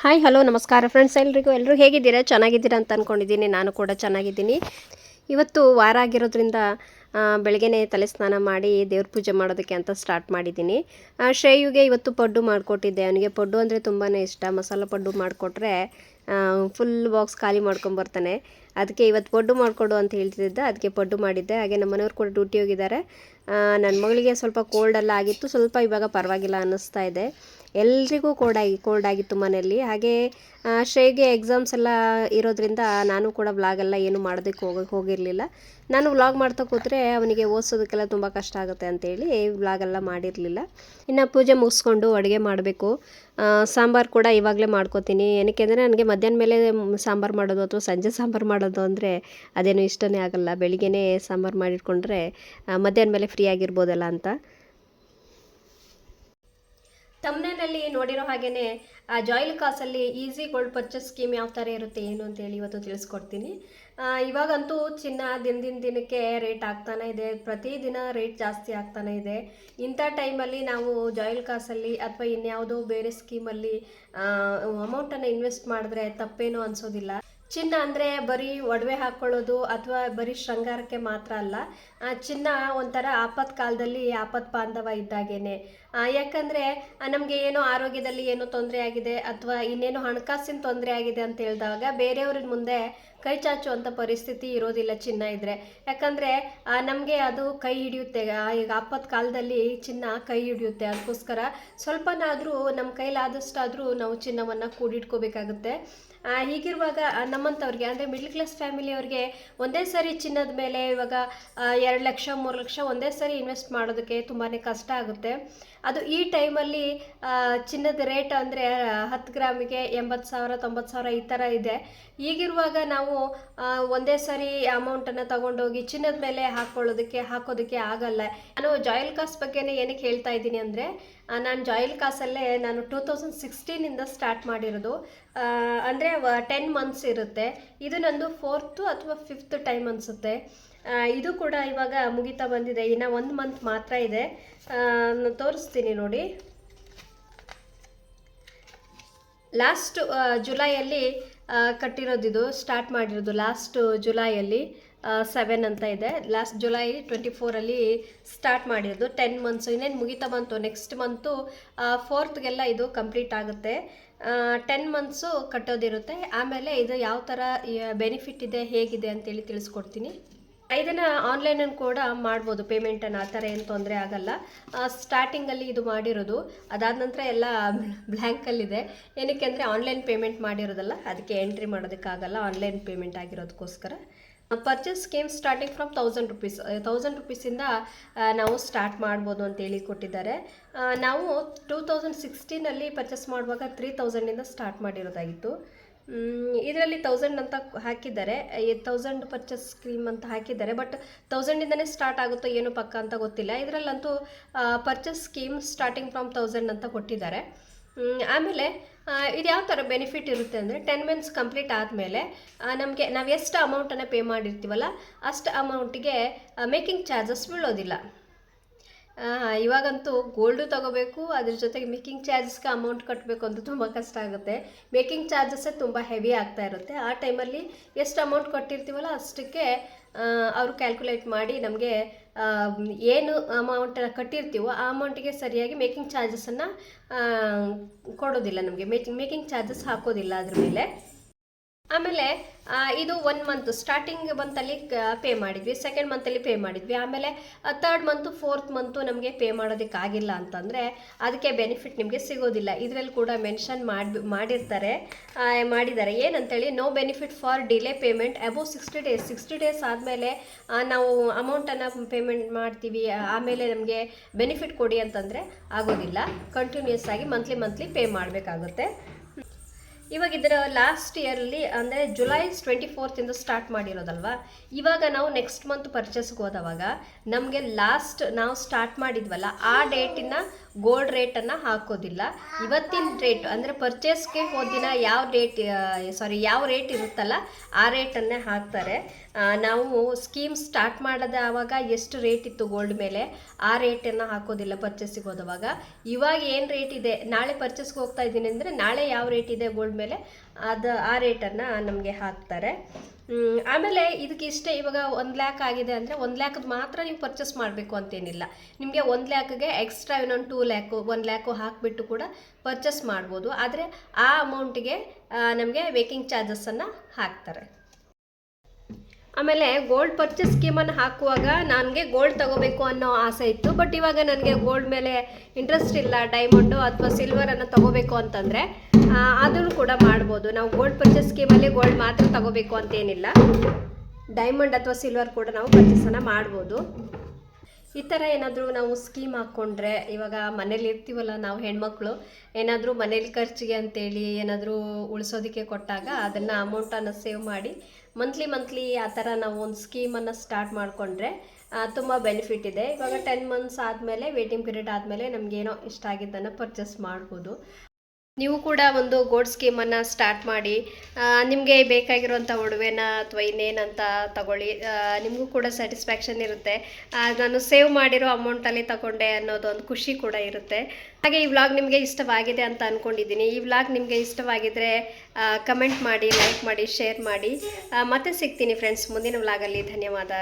Hi hello ನಮಸ್ಕಾರ friends ಎಲ್ರಿಗೂ ಎಲ್ಲರೂ ಹೇಗಿದ್ದೀರಾ? ಚೆನ್ನಾಗಿದ್ದೀರಾ ಅಂತ ಅಂದ್ಕೊಂಡಿದ್ದೀನಿ ನಾನು ಕೂಡ ಚೆನ್ನಾಗಿದ್ದೀನಿ. ಇವತ್ತು ವಾರ ಆಗಿರೋದ್ರಿಂದ ಬೆಳಗ್ಗೆನೇ ತಲೆ ಸ್ನಾನ ಮಾಡಿ ದೇವ್ರ ಪೂಜೆ ಮಾಡೋದಕ್ಕೆ ಅಂತ ಸ್ಟಾರ್ಟ್ ಮಾಡಿದ್ದೀನಿ. ಶ್ರೇಯುಗೆ ಇವತ್ತು ಪಡ್ಡು ಮಾಡಿಕೊಟ್ಟಿದ್ದೆ. ಅವನಿಗೆ ಪಡ್ಡು ಅಂದರೆ ತುಂಬಾ ಇಷ್ಟ. ಮಸಾಲ ಪಡ್ಡು ಮಾಡಿಕೊಟ್ರೆ ಫುಲ್ ಬಾಕ್ಸ್ ಖಾಲಿ ಮಾಡ್ಕೊಂಬರ್ತಾನೆ ಅದಕ್ಕೆ ಇವತ್ತು ಪಡ್ಡು ಮಾಡಿಕೊಡು ಅಂತ ಹೇಳ್ತಿದ್ದೆ, ಅದಕ್ಕೆ ಪಡ್ಡು ಮಾಡಿದ್ದೆ. ಹಾಗೆ ನಮ್ಮ ಮನೆಯವ್ರು ಕೂಡ ಡ್ಯೂಟಿ ಹೋಗಿದ್ದಾರೆ. ನನ್ನ ಮಗಳಿಗೆ ಸ್ವಲ್ಪ ಕೋಲ್ಡ್ ಎಲ್ಲ ಆಗಿತ್ತು, ಸ್ವಲ್ಪ ಇವಾಗ ಪರವಾಗಿಲ್ಲ ಅನ್ನಿಸ್ತಾ ಇದೆ. ಎಲ್ರಿಗೂ ಕೋಲ್ಡ್ ಆಗಿ ಕೋಲ್ಡ್ ಆಗಿತ್ತು ಮನೆಯಲ್ಲಿ. ಹಾಗೆ ಶ್ರೇಗೆ ಎಕ್ಸಾಮ್ಸ್ ಎಲ್ಲ ಇರೋದ್ರಿಂದ ನಾನು ಕೂಡ ವ್ಲಾಗ್ ಎಲ್ಲ ಏನು ಮಾಡೋದಕ್ಕೆ ಹೋಗೋಕೆ ಹೋಗಿರಲಿಲ್ಲ. ನಾನು ವ್ಲಾಗ್ ಮಾಡ್ತಾ ಕೂತ್ರೆ ಅವನಿಗೆ ಓದಿಸೋದಕ್ಕೆಲ್ಲ ತುಂಬ ಕಷ್ಟ ಆಗುತ್ತೆ ಅಂತೇಳಿ ವ್ಲಾಗ್ ಎಲ್ಲ ಮಾಡಿರಲಿಲ್ಲ. ಇನ್ನು ಪೂಜೆ ಮುಗಿಸ್ಕೊಂಡು ಅಡುಗೆ ಮಾಡಬೇಕು. ಸಾಂಬಾರು ಕೂಡ ಇವಾಗಲೇ ಮಾಡ್ಕೋತೀನಿ. ಏನಕ್ಕೆ ಅಂದರೆ, ನನಗೆ ಮಧ್ಯಾಹ್ನ ಮೇಲೆ ಸಾಂಬಾರು ಮಾಡೋದು ಅಥವಾ ಸಂಜೆ ಸಾಂಬಾರು ಮಾಡೋದು ಅಂದರೆ ಅದೇನು ಇಷ್ಟನೇ ಆಗಲ್ಲ. ಬೆಳಿಗ್ಗೆನೇ ಸಾಂಬಾರು ಮಾಡಿಟ್ಕೊಂಡ್ರೆ ಮಧ್ಯಾಹ್ನ ಮೇಲೆ ಫ್ರೀ ಆಗಿರ್ಬೋದಲ್ಲ ಅಂತ. ತಮ್ಮನಲ್ಲಿ ನೋಡಿರೋ ಹಾಗೇ ಆ ಜಾಯಿಲ್ ಕಾಸಲ್ಲಿ ಈಸಿ ಗೋಲ್ಡ್ ಪರ್ಚೇಸ್ ಸ್ಕೀಮ್ ಯಾವ ಥರ ಇರುತ್ತೆ, ಏನು ಅಂತೇಳಿ ಇವತ್ತು ತಿಳಿಸ್ಕೊಡ್ತೀನಿ. ಇವಾಗಂತೂ ಚಿನ್ನ ದಿನದಿಂದ ದಿನಕ್ಕೆ ರೇಟ್ ಆಗ್ತಾನೆ ಇದೆ. ಪ್ರತಿದಿನ ರೇಟ್ ಜಾಸ್ತಿ ಆಗ್ತಾನೆ ಇದೆ. ಇಂಥ ಟೈಮಲ್ಲಿ ನಾವು ಜಾಯಿಲ್ ಕಾಸಲ್ಲಿ ಅಥವಾ ಇನ್ಯಾವುದೋ ಬೇರೆ ಸ್ಕೀಮಲ್ಲಿ ಅಮೌಂಟನ್ನು ಇನ್ವೆಸ್ಟ್ ಮಾಡಿದ್ರೆ ತಪ್ಪೇನೂ ಅನಿಸೋದಿಲ್ಲ. ಚಿನ್ನ ಅಂದರೆ ಬರೀ ಒಡವೆ ಹಾಕ್ಕೊಳ್ಳೋದು ಅಥವಾ ಬರೀ ಶೃಂಗಾರಕ್ಕೆ ಮಾತ್ರ ಅಲ್ಲ ಚಿನ್ನ ಒಂಥರ ಆಪತ್ ಕಾಲದಲ್ಲಿ ಆಪತ್ ಬಾಂಧವ ಇದ್ದಾಗೇನೆ. ಯಾಕಂದರೆ ನಮಗೆ ಏನೋ ಆರೋಗ್ಯದಲ್ಲಿ ಏನೋ ತೊಂದರೆ ಆಗಿದೆ ಅಥವಾ ಇನ್ನೇನೋ ಹಣಕಾಸಿನ ತೊಂದರೆ ಆಗಿದೆ ಅಂತ ಹೇಳಿದಾಗ ಬೇರೆಯವ್ರ ಮುಂದೆ ಕೈ ಚಾಚುವಂಥ ಪರಿಸ್ಥಿತಿ ಇರೋದಿಲ್ಲ ಚಿನ್ನ ಇದ್ರೆ. ಯಾಕಂದ್ರೆ ನಮಗೆ ಅದು ಕೈ ಹಿಡಿಯುತ್ತೆ. ಈಗ ಆಪತ್ ಕಾಲದಲ್ಲಿ ಚಿನ್ನ ಕೈ ಹಿಡಿಯುತ್ತೆ. ಅದಕ್ಕೋಸ್ಕರ ಸ್ವಲ್ಪನಾದರೂ ನಮ್ಮ ಕೈಲಾದಷ್ಟಾದರೂ ನಾವು ಚಿನ್ನವನ್ನು ಕೂಡಿಟ್ಕೋಬೇಕಾಗುತ್ತೆ. ಹೀಗಿರುವಾಗ ನಮ್ಮಂಥವ್ರಿಗೆ ಅಂದರೆ ಮಿಡ್ಲ್ ಕ್ಲಾಸ್ ಫ್ಯಾಮಿಲಿಯವ್ರಿಗೆ ಒಂದೇ ಸಾರಿ ಚಿನ್ನದ ಮೇಲೆ ಇವಾಗ ಎರಡು ಲಕ್ಷ, ಮೂರು ಲಕ್ಷ ಒಂದೇ ಸಾರಿ ಇನ್ವೆಸ್ಟ್ ಮಾಡೋದಕ್ಕೆ ತುಂಬಾ ಕಷ್ಟ ಆಗುತ್ತೆ. ಅದು ಈ ಟೈಮಲ್ಲಿ ಚಿನ್ನದ ರೇಟ್ ಅಂದರೆ ಹತ್ತು ಗ್ರಾಮಿಗೆ ಎಂಬತ್ತು ಸಾವಿರ, ತೊಂಬತ್ತು ಸಾವಿರ ಈ ಥರ ಇದೆ. ಈಗಿರುವಾಗ ನಾವು ಒಂದೇ ಸಾರಿ ಅಮೌಂಟನ್ನು ತಗೊಂಡೋಗಿ ಚಿನ್ನದ ಮೇಲೆ ಹಾಕ್ಕೊಳ್ಳೋದಕ್ಕೆ ಹಾಕೋದಕ್ಕೆ ಆಗಲ್ಲ. ನಾನು ಜಾಯಿಲ್ ಕಾಸ್ ಬಗ್ಗೆನೇ ಏನಕ್ಕೆ ಹೇಳ್ತಾ ಇದ್ದೀನಿ ಅಂದರೆ ನಾನು ಜಾಯಿಲ್ ಕಾಸಲ್ಲೇ ನಾನು ಟೂ ತೌಸಂಡ್ ಸಿಕ್ಸ್ಟೀನಿಂದ ಸ್ಟಾರ್ಟ್ ಮಾಡಿರೋದು. ಅಂದರೆ ಟೆನ್ ಮಂತ್ಸ್ ಇರುತ್ತೆ. ಇದು ನಂದು ಫೋರ್ತು ಅಥವಾ ಫಿಫ್ತ್ ಟೈಮ್ ಅನಿಸುತ್ತೆ. ಇದು ಕೂಡ ಇವಾಗ ಮುಗಿತಾ ಬಂದಿದೆ. ಇನ್ನು ಒಂದು ಮಂತ್ ಮಾತ್ರ ಇದೆ. ತೋರಿಸ್ತೀನಿ ನೋಡಿ. ಲಾಸ್ಟ್ ಜುಲೈಯಲ್ಲಿ ಕಟ್ಟಿರೋದಿದು ಸ್ಟಾರ್ಟ್ ಮಾಡಿರೋದು ಲಾಸ್ಟ್ ಜುಲೈಯಲ್ಲಿ ಸೆವೆನ್ ಅಂತ ಇದೆ. ಲಾಸ್ಟ್ ಜುಲೈ ಟ್ವೆಂಟಿ ಫೋರಲ್ಲಿ ಸ್ಟಾರ್ಟ್ ಮಾಡಿರೋದು. ಟೆನ್ ಮಂತ್ಸು ಇನ್ನೇನು ಮುಗಿತಾ ಬಂತು? ನೆಕ್ಸ್ಟ್ ಮಂತು ಫೋರ್ತ್ಗೆಲ್ಲ ಇದು ಕಂಪ್ಲೀಟ್ ಆಗುತ್ತೆ. ಟೆನ್ ಮಂತ್ಸು ಕಟ್ಟೋದಿರುತ್ತೆ. ಆಮೇಲೆ ಇದು ಯಾವ ಥರ ಬೆನಿಫಿಟ್ ಇದೆ, ಹೇಗಿದೆ ಅಂತೇಳಿ ತಿಳಿಸ್ಕೊಡ್ತೀನಿ. ಇದನ್ನು ಆನ್ಲೈನಲ್ಲಿ ಕೂಡ ಮಾಡ್ಬೋದು. ಪೇಮೆಂಟನ್ನು ಆ ಥರ ಏನು ತೊಂದರೆ ಆಗಲ್ಲ. ಸ್ಟಾರ್ಟಿಂಗಲ್ಲಿ ಇದು ಮಾಡಿರೋದು. ಅದಾದ ನಂತರ ಎಲ್ಲ ಬ್ಲ್ಯಾಂಕಲ್ಲಿದೆ ಏನಕ್ಕೆ ಅಂದರೆ ಆನ್ಲೈನ್ ಪೇಮೆಂಟ್ ಮಾಡಿರೋದಲ್ಲ, ಅದಕ್ಕೆ ಎಂಟ್ರಿ ಮಾಡೋದಕ್ಕಾಗಲ್ಲ. Online payment ಆಗಿರೋದಕ್ಕೋಸ್ಕರ. Purchase scheme starting from thousand rupees thousand ರುಪೀಸಿಂದ ನಾವು ಸ್ಟಾರ್ಟ್ ಮಾಡ್ಬೋದು ಅಂತೇಳಿ ಕೊಟ್ಟಿದ್ದಾರೆ. ನಾವು ಟೂ ತೌಸಂಡ್ ಸಿಕ್ಸ್ಟೀನಲ್ಲಿ ಪರ್ಚೇಸ್ ಮಾಡುವಾಗ ತ್ರೀ ತೌಸಂಡಿಂದ ಸ್ಟಾರ್ಟ್ ಮಾಡಿರೋದಾಗಿತ್ತು. ಇದರಲ್ಲಿ ತೌಸಂಡ್ ಅಂತ ಹಾಕಿದ್ದಾರೆ. ತೌಸಂಡ್ ಪರ್ಚೇಸ್ ಸ್ಕೀಮ್ ಅಂತ ಹಾಕಿದ್ದಾರೆ. ಬಟ್ ತೌಸಂಡಿಂದನೇ ಸ್ಟಾರ್ಟ್ ಆಗುತ್ತೋ ಏನು ಪಕ್ಕ ಅಂತ ಗೊತ್ತಿಲ್ಲ. ಇದರಲ್ಲಂತೂ purchase scheme starting from thousand ಅಂತ ಕೊಟ್ಟಿದ್ದಾರೆ. ಆಮೇಲೆ ಇದು ಯಾವ ಥರ ಬೆನಿಫಿಟ್ ಇರುತ್ತೆ ಅಂದರೆ ಟೆನ್ ಮಂತ್ಸ್ ಕಂಪ್ಲೀಟ್ ಆದಮೇಲೆ ನಮಗೆ ನಾವು ಎಷ್ಟು ಅಮೌಂಟನ್ನು ಪೇ ಮಾಡಿರ್ತೀವಲ್ಲ, ಅಷ್ಟು ಅಮೌಂಟಿಗೆ ಮೇಕಿಂಗ್ ಚಾರ್ಜಸ್ ಬೀಳೋದಿಲ್ಲ. ಇವಾಗಂತೂ ಗೋಲ್ಡು ತಗೋಬೇಕು, ಅದ್ರ ಜೊತೆಗೆ ಮೇಕಿಂಗ್ ಚಾರ್ಜಸ್ಗೆ ಅಮೌಂಟ್ ಕಟ್ಟಬೇಕು ಅಂತ ತುಂಬ ಕಷ್ಟ ಆಗುತ್ತೆ. ಮೇಕಿಂಗ್ ಚಾರ್ಜಸ್ಸೇ ತುಂಬ ಹೆವಿ ಆಗ್ತಾ ಇರುತ್ತೆ. ಆ ಟೈಮಲ್ಲಿ ಎಷ್ಟು ಅಮೌಂಟ್ ಕೊಟ್ಟಿರ್ತೀವಲ್ಲ, ಅಷ್ಟಕ್ಕೆ ಅವರು ಕ್ಯಾಲ್ಕುಲೇಟ್ ಮಾಡಿ ನಮಗೆ ಏನು ಅಮೌಂಟ್ ಕಟ್ಟಿರ್ತೀವೋ ಆ ಅಮೌಂಟಿಗೆ ಸರಿಯಾಗಿ ಮೇಕಿಂಗ್ ಚಾರ್ಜಸನ್ನು ಕೊಡೋದಿಲ್ಲ ನಮಗೆ. ಮೇಕಿಂಗ್ ಮೇಕಿಂಗ್ ಚಾರ್ಜಸ್ ಹಾಕೋದಿಲ್ಲ ಅದ್ರ ಮೇಲೆ. ಆಮೇಲೆ ಇದು ಒನ್ ಮಂತ್ ಸ್ಟಾರ್ಟಿಂಗ್ ಮಂತಲ್ಲಿ ಪೇ ಮಾಡಿದ್ವಿ. ಸೆಕೆಂಡ್ ಮಂತಲ್ಲಿ ಪೇ ಮಾಡಿದ್ವಿ. ಆಮೇಲೆ ತರ್ಡ್ ಮಂತು ಫೋರ್ತ್ ಮಂತು ನಮಗೆ ಪೇ ಮಾಡೋದಕ್ಕಾಗಿಲ್ಲ ಅಂತಂದರೆ, ಅದಕ್ಕೆ ಬೆನಿಫಿಟ್ ನಿಮಗೆ ಸಿಗೋದಿಲ್ಲ. ಇದರಲ್ಲಿ ಕೂಡ ಮೆನ್ಷನ್ ಮಾಡಿ ಮಾಡಿರ್ತಾರೆ. ಮಾಡಿದ್ದಾರೆ. ಏನಂತೇಳಿ no benefit for delay payment above sixty days sixty days ಆದಮೇಲೆ ನಾವು ಅಮೌಂಟನ್ನು ಪೇಮೆಂಟ್ ಮಾಡ್ತೀವಿ. ಆಮೇಲೆ ನಮಗೆ ಬೆನಿಫಿಟ್ ಕೊಡಿ ಅಂತಂದರೆ ಆಗೋದಿಲ್ಲ. ಕಂಟಿನ್ಯೂಸ್ ಆಗಿ ಮಂತ್ಲಿ ಮಂತ್ಲಿ ಪೇ ಮಾಡಬೇಕಾಗುತ್ತೆ. ಇವಾಗ ಇದರ ಲಾಸ್ಟ್ ಇಯರ್ಲಿ ಅಂದರೆ ಜುಲೈ ಟ್ವೆಂಟಿ ಫೋರ್ತಿಂದ ಸ್ಟಾರ್ಟ್ ಮಾಡಿರೋದಲ್ವಾ? ಇವಾಗ ನಾವು ನೆಕ್ಸ್ಟ್ ಮಂತ್ ಪರ್ಚೇಸ್ಗೆ ಹೋದವಾಗ, ನಮಗೆ ಲಾಸ್ಟ್ ನಾವು ಸ್ಟಾರ್ಟ್ ಮಾಡಿದ್ವಲ್ಲ, ಆ ಡೇಟಿನ ಗೋಲ್ಡ್ ರೇಟನ್ನು ಹಾಕೋದಿಲ್ಲ. ಇವತ್ತಿನ ರೇಟ್ ಅಂದರೆ ಪರ್ಚೇಸ್ಗೆ ಹೋದ ದಿನ ಯಾವ ರೇಟ್ ಸಾರಿ ಯಾವ ರೇಟ್ ಇರುತ್ತಲ್ಲ, ಆ ರೇಟನ್ನೇ ಹಾಕ್ತಾರೆ. ನಾವು ಸ್ಕೀಮ್ ಸ್ಟಾರ್ಟ್ ಮಾಡದ ಆವಾಗ ಎಷ್ಟು ರೇಟ್ ಇತ್ತು ಗೋಲ್ಡ್ ಮೇಲೆ, ಆ ರೇಟನ್ನು ಹಾಕೋದಿಲ್ಲ ಪರ್ಚೇಸಿಗೆ ಹೋದವಾಗ. ಇವಾಗ ಏನು ರೇಟ್ ಇದೆ? ನಾಳೆ ಪರ್ಚೇಸ್ಗೆ ಹೋಗ್ತಾ ಇದ್ದೀನಿ ಅಂದರೆ ನಾಳೆ ಯಾವ ರೇಟ್ ಇದೆ ಗೋಲ್ಡ್ ಮೇಲೆ, ಅದು, ಆ ರೇಟನ್ನು ನಮಗೆ ಹಾಕ್ತಾರೆ. ಆಮೇಲೆ ಇದಕ್ಕೆ ಇಷ್ಟೇ ಇವಾಗ ಒಂದು ಲ್ಯಾಕ್ ಆಗಿದೆ ಅಂದರೆ ಒಂದು ಲ್ಯಾಕದ್ದು ಮಾತ್ರ ನೀವು ಪರ್ಚೇಸ್ ಮಾಡಬೇಕು ಅಂತೇನಿಲ್ಲ. ನಿಮಗೆ ಒಂದು ಲ್ಯಾಕ್ಗೆ ಎಕ್ಸ್ಟ್ರಾ ಇನ್ನೊಂದು ಟೂ ಲ್ಯಾಕು ಒನ್ ಲ್ಯಾಕು ಹಾಕಿಬಿಟ್ಟು ಕೂಡ ಪರ್ಚೇಸ್ ಮಾಡ್ಬೋದು. ಆದರೆ ಆ ಅಮೌಂಟಿಗೆ ನಮಗೆ ಮೇಕಿಂಗ್ ಚಾರ್ಜಸ್ಸನ್ನು ಹಾಕ್ತಾರೆ. ಆಮೇಲೆ ಗೋಲ್ಡ್ ಪರ್ಚೇಸ್ ಸ್ಕೀಮನ್ನು ಹಾಕುವಾಗ ನನಗೆ ಗೋಲ್ಡ್ ತಗೋಬೇಕು ಅನ್ನೋ ಆಸೆ ಇತ್ತು. ಬಟ್ ಇವಾಗ ನನಗೆ ಗೋಲ್ಡ್ ಮೇಲೆ ಇಂಟ್ರೆಸ್ಟ್ ಇಲ್ಲ ಡೈಮಂಡು ಅಥವಾ ಸಿಲ್ವರನ್ನು ತಗೋಬೇಕು ಅಂತಂದರೆ ಅದನ್ನು ಕೂಡ ಮಾಡ್ಬೋದು. ನಾವು ಗೋಲ್ಡ್ ಪರ್ಚೇಸ್ ಸ್ಕೀಮಲ್ಲಿ ಗೋಲ್ಡ್ ಮಾತ್ರ ತಗೋಬೇಕು ಅಂತೇನಿಲ್ಲ. ಡೈಮಂಡ್ ಅಥವಾ ಸಿಲ್ವರ್ ಕೂಡ ನಾವು ಪರ್ಚೇಸನ್ನು ಮಾಡ್ಬೋದು. ಈ ಥರ ಏನಾದರೂ ನಾವು ಸ್ಕೀಮ್ ಹಾಕ್ಕೊಂಡ್ರೆ ಇವಾಗ ಮನೇಲಿ ಇರ್ತೀವಲ್ಲ ನಾವು ಹೆಣ್ಮಕ್ಳು, ಏನಾದರೂ ಮನೇಲಿ ಖರ್ಚಿಗೆ ಅಂತೇಳಿ ಏನಾದರೂ ಉಳಿಸೋದಕ್ಕೆ ಕೊಟ್ಟಾಗ ಅದನ್ನು ಅಮೌಂಟನ್ನು ಸೇವ್ ಮಾಡಿ ಮಂತ್ಲಿ ಮಂತ್ಲಿ ಆ ಥರ ನಾವು ಒಂದು ಸ್ಕೀಮನ್ನು ಸ್ಟಾರ್ಟ್ ಮಾಡಿಕೊಂಡ್ರೆ ತುಂಬ ಬೆನಿಫಿಟ್ ಇದೆ. ಇವಾಗ ಟೆನ್ ಮಂತ್ಸ್ ಆದಮೇಲೆ ವೇಟಿಂಗ್ ಪೀರಿಯಡ್ ಆದಮೇಲೆ ನಮಗೇನೋ ಇಷ್ಟ ಆಗಿದ್ದನ್ನು ಪರ್ಚೇಸ್ ಮಾಡ್ಬೋದು. ನೀವು ಕೂಡ ಒಂದು ಗೋಲ್ಡ್ ಸ್ಕೀಮನ್ನು ಸ್ಟಾರ್ಟ್ ಮಾಡಿ ನಿಮಗೆ ಬೇಕಾಗಿರುವಂಥ ಒಡವೆನ ಅಥವಾ ಇನ್ನೇನಂತ ತಗೊಳ್ಳಿ ನಿಮಗೂ ಕೂಡ ಸ್ಯಾಟಿಸ್ಫ್ಯಾಕ್ಷನ್ ಇರುತ್ತೆ. ನಾನು ಸೇವ್ ಮಾಡಿರೋ ಅಮೌಂಟಲ್ಲಿ ತಗೊಂಡೆ ಅನ್ನೋದೊಂದು ಖುಷಿ ಕೂಡ ಇರುತ್ತೆ. ಹಾಗೆ ಈ ವ್ಲಾಗ್ ನಿಮಗೆ ಇಷ್ಟವಾಗಿದೆ ಅಂತ ಅಂದ್ಕೊಂಡಿದ್ದೀನಿ ಈ ವ್ಲಾಗ್ ನಿಮಗೆ ಇಷ್ಟವಾಗಿದ್ದರೆ ಕಮೆಂಟ್ ಮಾಡಿ ಲೈಕ್ ಮಾಡಿ ಶೇರ್ ಮಾಡಿ. ಮತ್ತೆ ಸಿಗ್ತೀನಿ ಫ್ರೆಂಡ್ಸ್ ಮುಂದಿನ ವ್ಲಾಗಲ್ಲಿ ಧನ್ಯವಾದ.